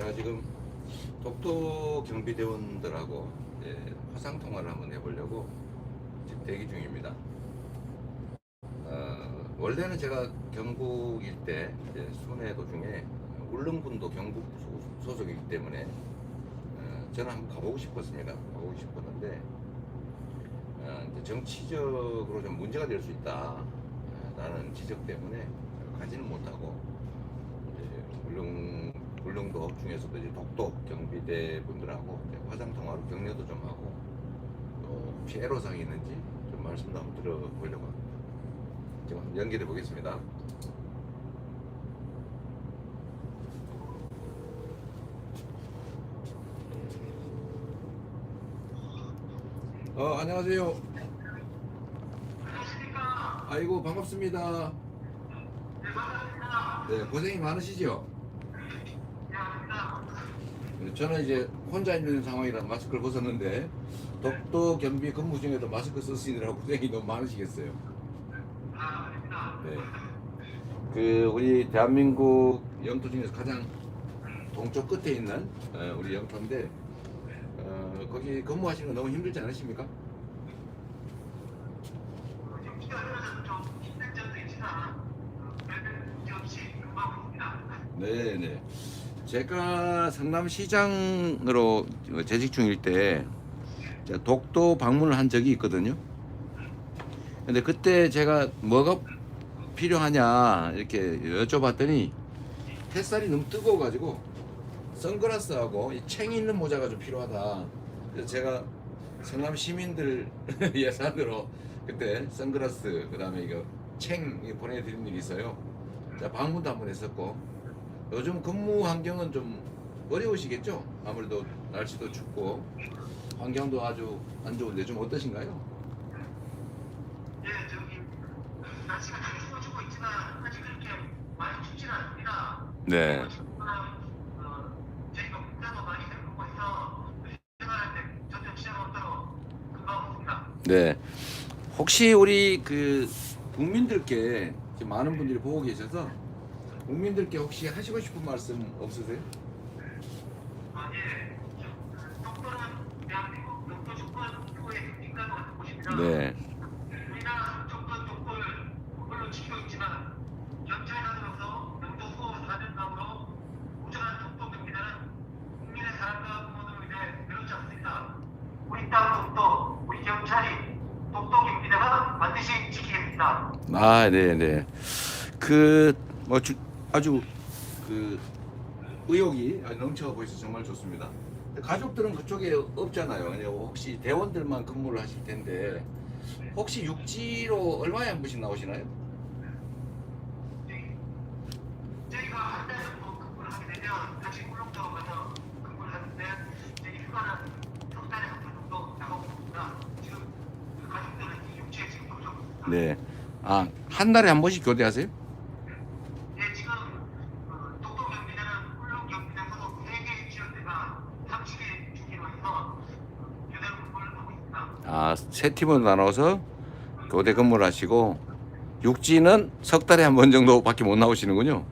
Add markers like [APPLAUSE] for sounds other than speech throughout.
제가 지금 독도 경비대원들하고 예, 화상 통화를 한번 해보려고 지금 대기 중입니다. 어, 원래는 제가 경북 일대 이제 순회 도중에 울릉군도 경북 소- 소속이기 때문에 어, 저는 한번 가보고 싶었습니다. 가보고 싶었는데 어, 정치적으로 좀 문제가 될 수 있다라는 지적 때문에 가지는 못하고 울릉 울릉도 중에서도 이제 독도 경비대 분들하고 화상 통화로 격려도 좀 하고 또 혹시 애로사항이 있는지 좀 말씀도 한번 들어보려고 합니다. 지금 한번 연결해 보겠습니다. 어 안녕하세요. 아이고 반갑습니다. 네 고생이 많으시죠? 네, 저는 이제 혼자 있는 상황이라 마스크를 벗었는데 독도 겸비 근무 중에도 마스크 쓰시느라 고생이 너무 많으시겠어요. 네. 그 우리 대한민국 영토 중에서 가장 동쪽 끝에 있는 어, 우리 영토인데 어, 거기 근무하시는 거 너무 힘들지 않으십니까? 네네. 제가 성남시장으로 재직 중일 때 독도 방문을 한 적이 있거든요. 근데 그때 제가 뭐가 필요하냐 이렇게 여쭤봤더니 햇살이 너무 뜨거워가지고 선글라스하고 이챙 있는 모자가 좀 필요하다. 그래서 제가 성남 시민들 [LAUGHS] 예산으로 그때 선글라스 그다음에 이거 챙 보내드린 일이 있어요. 자 방문도 한번 했었고 요즘 근무 환경은 좀 어려우시겠죠? 아무래도 날씨도 춥고 환경도 아주 안 좋은데 좀 어떠신가요? 예, 저기 날씨가 되게 추워지고 있지만 아직 그렇게 많이 춥지는 않습니다. 네. 어, 저희가 문자도 많이 생활할 때 금방. 네. 혹시 우리 그 국민들께 지금 많은 분들이 보고 계셔서 국민들께 혹시 하시고 싶은 말씀 없으세요? 아, 예. 대한민국. 네. 우리나라 정권 독도를 물론 지키고 있지만 경찰관으로서 영도 수호 4년감으로 우정한 독도 경비대는 국민의 사랑과 부모들을 위해 외롭지 않습니다. 우리 땅 독도, 우리 경찰이 독도 경비대가 반드시 지키겠습니다. 아, 네, 네. 그, 뭐, 주, 아주, 그, 의욕이 넘쳐 보여서 정말 좋습니다. 가족들은 그쪽에 없잖아요. 혹시 대원들만 근무를 하실 텐데, 혹시 육지로 얼마에 한 번씩 나오시나요? 저희가 한달 정도 근무를 하게 되면 다시 울릉도로 가서 근무를 하는데 저희 휴가는 석 달에 한 번 정도 나가고 있습니다. 지금 그 가족들은 육지에 지금. 네. 아, 한 달에 한 번씩 교대하세요? 예, 지금 그 독도 경비대는 울릉 경비대 소속 3개 지역대가 30일 주기로 해서 교대 근무를 하고 있습니다. 아, 세 팀으로 나눠서 교대 근무를 하시고, 육지는 석 달에 한 번 정도밖에 못 나오시는군요.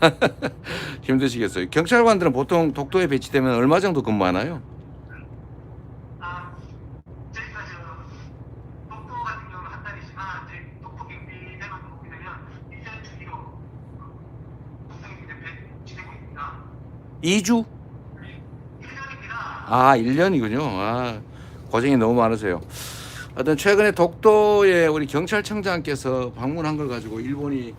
[LAUGHS] 힘드시겠어요. 경찰관들은 보통 독도에 배치되면 얼마 정도 근무하나요? 아, 저희가 저 독도 같은 경우는 한 달이지만 저희 독도 경비 대만 보게 되면 1년 주기로 독도 경비대 배치되고 있습니다. 2주? 1년입니다. 아, 1년이군요. 아, 고생이 너무 많으세요. 하여튼 최근에 독도에 우리 경찰청장께서 방문한 걸 가지고 일본이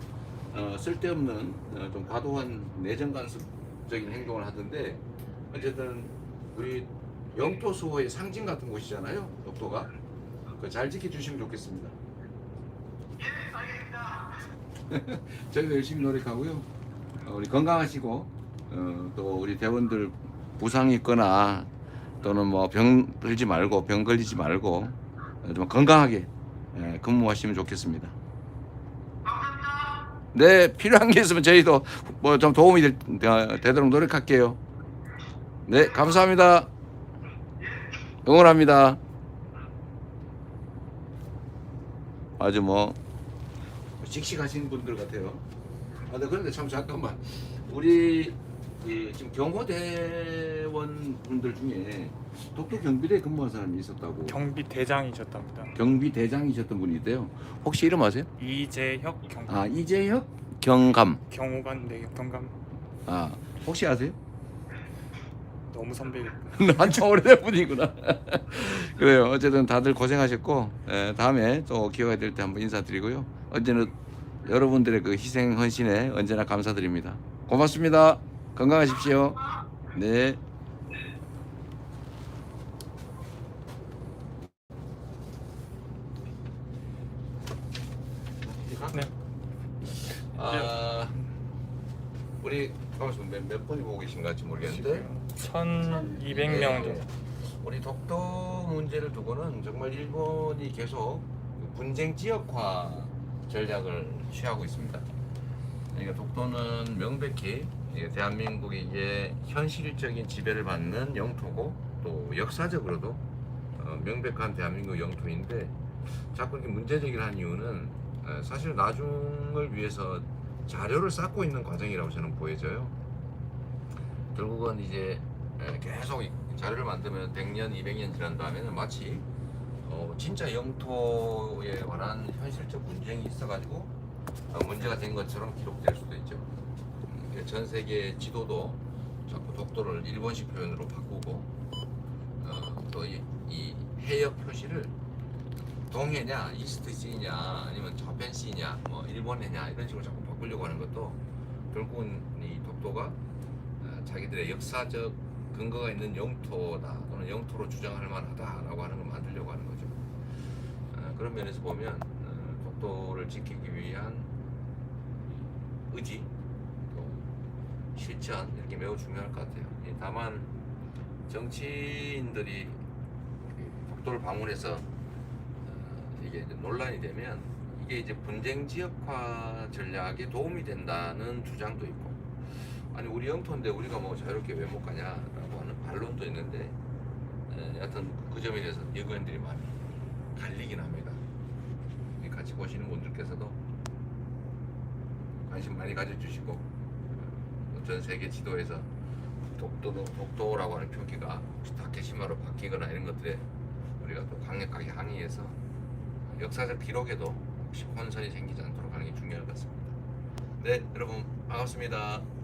어, 쓸데없는 어, 좀 과도한 내정 간섭적인 행동을 하던데 어쨌든 우리 영토 수호의 상징 같은 곳이잖아요. 독도가. 그잘 지켜주시면 좋겠습니다. [LAUGHS] 저희도 열심히 노력하고요. 어, 우리 건강하시고 어, 또 우리 대원들 부상이 있거나 또는 뭐 병 들지 말고 병 걸리지 말고 어, 좀 건강하게 예, 근무하시면 좋겠습니다. 네 필요한 게 있으면 저희도 뭐 좀 도움이 될, 어, 되도록 노력할게요. 네 감사합니다. 응원합니다. 아주 뭐 씩씩하신 분들 같아요. 아, 네, 그런데 참 잠깐만 우리 이 지금 경호대원 분들 중에 독도 경비대 근무한 사람이 있었다고 경비 대장이셨답니다. 경비 대장이셨던 있대요. 혹시 이름 아세요? 이재혁 경 아 이재혁 경감. 경호관 네 경감 아 혹시 아세요? 너무 선배 한참 [LAUGHS] 오래된 분이구나. [LAUGHS] 그래요. 어쨌든 다들 고생하셨고 에, 다음에 또 기회가 될 때 한번 인사드리고요. 언제나 여러분들의 그 희생 헌신에 언제나 감사드립니다. 고맙습니다. 건강하십시오. 네. 네. 아 우리 몇, 몇 분이 보고 계신가 지 모르겠는데 1200명 정도. 우리 독도 문제를 두고는 정말 일본이 계속 그 분쟁 지역화 전략을 취하고 있습니다. 그러니까 독도는 명백히 대한민국이 이제 현실적인 지배를 받는 영토고 또 역사적으로도 어, 명백한 대한민국 영토인데 자꾸 이렇게 문제 제기를 한 이유는 어, 사실 나중을 위해서 자료를 쌓고 있는 과정이라고 저는 보여져요. 결국은 이제 에, 계속 이 자료를 만들면 100년, 200년 지난 다음에는 마치 어, 진짜 영토에 관한 현실적 분쟁이 있어가지고 어, 문제가 된 것처럼 기록될 수도 있죠. 음, 전 세계 지도도 자꾸 독도를 일본식 표현으로 바꾸고 어, 또이 이 해역 표시를 동해냐, 이스트시냐, 아니면 저펜시냐, 뭐 일본해냐 이런 식으로 자꾸 바꾸려고 하는 것도 결국은 이 독도가 어, 자기들의 역사적 근거가 있는 영토다 또는 영토로 주장할 만하다라고 하는 걸 만들려고 하는 거죠. 어, 그런 면에서 보면 어, 독도를 지키기 위한 의지 또 실천 이렇게 매우 중요할 것 같아요. 예, 다만 정치인들이 그 독도를 방문해서 어, 이게 논란이 되면 이게 이제 분쟁 지역화 전략에 도움이 된다는 주장도 있고 아니 우리 영토인데 우리가 뭐 자유롭게 왜 못 가냐라고 하는 반론도 있는데 에, 여하튼 그 점에 대해서 의견들이 많이 갈리긴 합니다. 이 같이 보시는 분들께서도 관심 많이 가져주시고 어, 전 세계 지도에서 독도 독도라고 하는 표기가 혹시 다케시마로 바뀌거나 이런 것들에 우리가 또 강력하게 항의해서 역사적 기록에도 혹시 혼선이 생기지 않도록 하는 게 중요할 것 같습니다. 네, 여러분 반갑습니다.